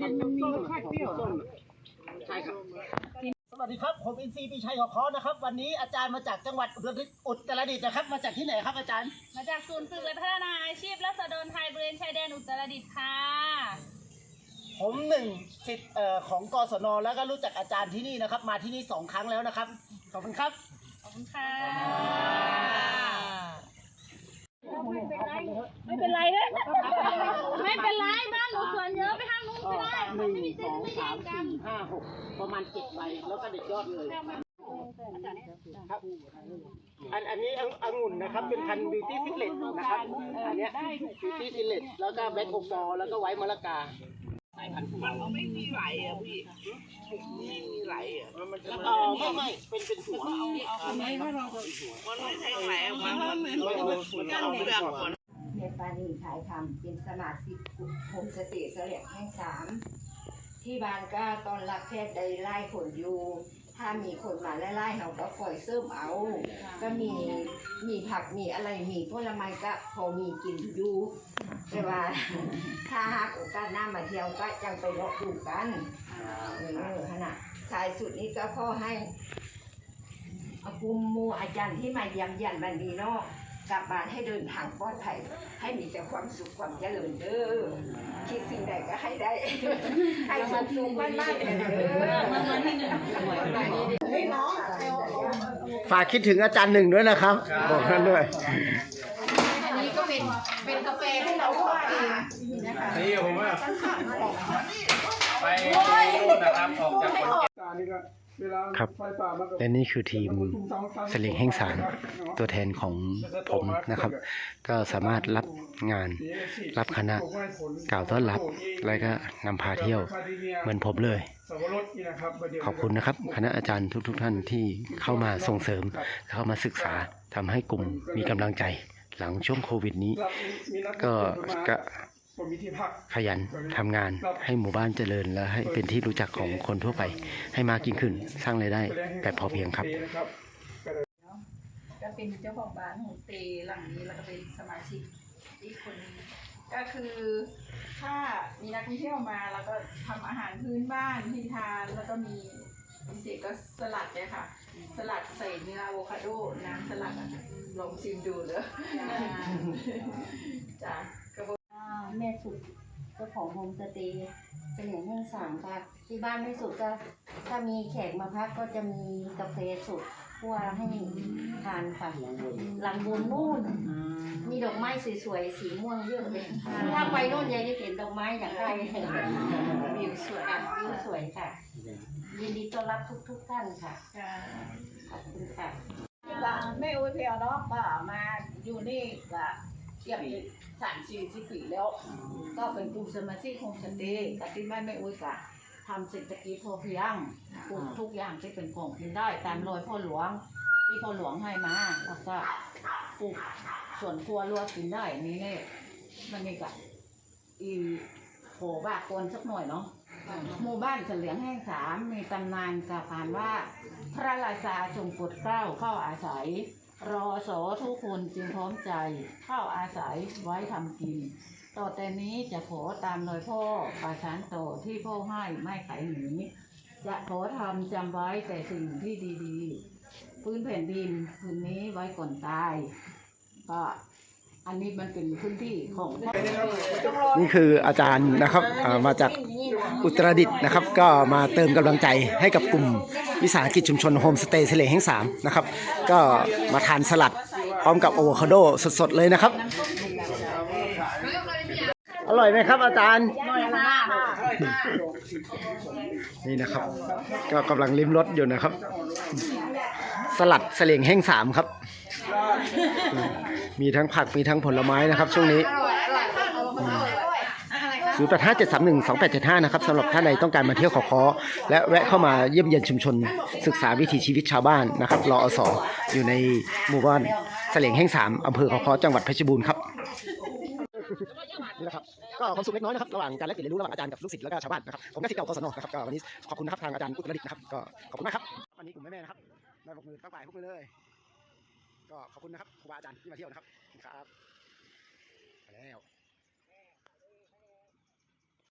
ดินมันมีรสชาติเปรี้ยวเหรอใช่ครับสวัสดีครับ ผมอินซีปีชัยหอคอนะครับ วันนี้อาจารย์มาจากจังหวัดอุตรดิตถ์อุตรดิตถ์นะครับ มาจากที่ไหนครับอาจารย์ มาจากศูนย์ฝึกและพัฒนาอาชีพรัศดรไทยบริเวณชายแดนอุตรดิตถ์ค่ะ ผมหนึ่งสิทธิ์เอ่อของกศนแล้วก็รู้จักอาจารย์ที่นี่นะครับ มาที่นี่สองครั้งแล้วนะครับ ขอบคุณครับ ขอบคุณค่ะไม่เป็นไรนะไม่เป็นไรบ้ หนึ่งสองสามสี่ห้าหกประมาณเจ็ดใบแล้วก็เด็ดยอดเลย ครับ อันอันนี้ององุ่นนะครับ เป็นพันธุ์บิวตี้ซิลเลตนะครับ อันเนี้ยบิวตี้ซิลเลตแล้วก็แบล็คโอฟอร์แล้วก็ไวท์มะละกาสายพันธุ์มันไม่มีไหลอะพี่ไม่มีไหลอะมันจะเออไม่ไม่เป็นเป็นหัวไหนว่าเราก็เนปานีถ่ายทำเป็นสมาชิกกลุ่มโฮมสเตย์เสลียงแห่งสาม ที่บ้านก็ตอนรับแค่ใดไล่คนอยู่ ถ้ามีคนมาไล่ๆเราก็คอยเสริมเอา ก็มีมีผักมีอะไรมีผลไม้ก็พอมีกินอยู่แต่ว่า ถ้าหากโอกาสหน้ามาเที่ยวก็จังไปเลาะดูกันเออขนาดสายสุดนี้ก็ขอให้อากุมหมูอาจารย์ที่มาเยี่ยมเยียนบันดีเนอก กลับบ้านให้เดินทางปลอดภัย ให้มีแต่ความสุขความเจริญเด้อคิดสิ่งใดก็ให้ได้ ให้สุขสุขมากมากๆเด้อฝากคิดถึงอาจารย์หนึ่งด้วยนะครับ บอกท่านด้วยอันนี้ก็เป็นเป็นกาแฟที่เราทอดเองนะคะนี่ผมว่าไปนู่นนะครับออกจากขอนแก่น ครับและนี่คือทีมสลิงแห่งสารตัวแทนของผมนะครับ ก็สามารถรับงานรับคณะกล่าวต้อนรับ แล้วก็นำพาเที่ยวเหมือนผมเลย ขอบคุณนะครับ คณะอาจารย์ทุกๆทท่านที่เข้ามาส่งเสริมเข้ามาศึกษาทำให้กลุ่มมีกำลังใจหลังช่วงโควิดนี้ ก็ก็ ขยันทำงานให้หมู่บ้านเจริญ และให้เป็นที่รู้จักของคนทั่วไป ให้มากยิ่งขึ้น สร้างรายได้แบบพอเพียงครับก็เป็นเจ้าของบ้านโฮมสเตย์หลังนี้แล้วก็เป็นสมาชิกอีกคนหนึงก็คือถ้ามีนักท่องเที่ยวมาแล้วก็ทำอาหารพื้นบ้านให้ทานแล้วก็มีพิเศษก็สลัดเนี่ยค่ะ สลัดใส่เนื้ออะโวคาโดน้ำสลัดอะลองชิมดูเลยจ้ะ สุดเจ้าของโฮมสเตย์เสลียงแห่งสามค่ะที่บ้านไม่สุดก็ถ้ามีแขกมาพักก็จะมีกาแฟสุดคั่วให้ทานค่ะหลังบนนู่น มีดอกไม้สวยๆสีม่วงเยอะเลยถ้าไปนู่นยายจะเห็นดอกไม้อย่างไรวิวสวยอะวิวสวยค่ะยินดีต้อนรับทุกๆท่านค่ะขอบคุณค่ะไม่อุ้ยเพียวเนาะก็มาอยู่นี่ก็ เทียบสามสี่สิบปีแล้ว ก็เป็นกลุ่มสมาชิกโฮมสเตย์กับที่บ้านแม่อุ้ยก็ทำเศรษฐกิจพอเพียงปลูกทุกอย่างที่เป็นของกินได้ตามรอยพ่อหลวง ที่พ่อหลวงให้มาแล้วก็ปลูกสวนครัวรัวกินได้นี้เนี่ยมันนี่ก็อีโผบากวนสักหน่อยเนาะหมู่บ้านเฉลียงแห่งสามมีตำนานกล่าวขานว่า พระราชาทรงปรดเกล้าเข้าอาศัย รอสอทุกคนจึงพร้อมใจเข้าอาศัยไว้ทำกิน ต่อแต่นี้จะขอตามรอยพ่อประสานต่อที่พ่อให้ไม่ไขหนีจะขอทำจำไว้แต่สิ่งที่ดีๆ พื้นแผ่นดินพื้นนี้ไว้ก่อนตายก็ อันนี้มันเป็นพื้นที่ของนี่คืออาจารย์นะครับมาจากอุตรดิตถ์นะครับ ก็มาเติมกำลังใจให้กับกลุ่มวิสาหกิจชุมชนโฮมสเตย์เสลงแห่งสามนะครับ ก็มาทานสลัดพร้อมกับโอะโวคาโดสดๆเลยนะครับ อร่อยไหมครับอาจารย์นี่นะครับ ก็กำลังลิ้มรสอยู่นะครับ สลัดเสลงแห้งสามครับ มีทั้งผักมีทั้งผลไม้นะครับ ช่วงนี้ศูนย์แปดห้าเจ็ดสามหนึ่งสองแปดเจ็ดห้านะครับสำหรับท่านใดต้องการมาเที่ยวเขอคอและแวะเข้ามาเยี่ยมเยียนชุมชน ศึกษาวิถีชีวิตชาวบ้านนะครับรออสออยู่ในหมู่บ้านเสลงแห่งสามอำเภอเขอคอจังหวัดเพชรบูรณ์ครับนี่แหละครับก็ความสุขเล็กน้อยนะครับระหว่างการแลกเปลี่ยนเรียนรู้ระหว่างอาจารย์กับลูกศิษย์และก็ชาวบ้านนะครับผมก็ศิษย์เก่ากศนนะครับก็วันนี้ขอบคุณนะครับทางอาจารย์อุตรดิตถ์นะครับก็ขอบคุณมากครับวันนี้กลุ่มแม่ๆนะครับแม่บอกมือตั้งฝ่ายพวกมือเลย ก็ขอบคุณนะครับครูบาอาจารย์ที่มาเที่ยวนะครับครับไปแล้ว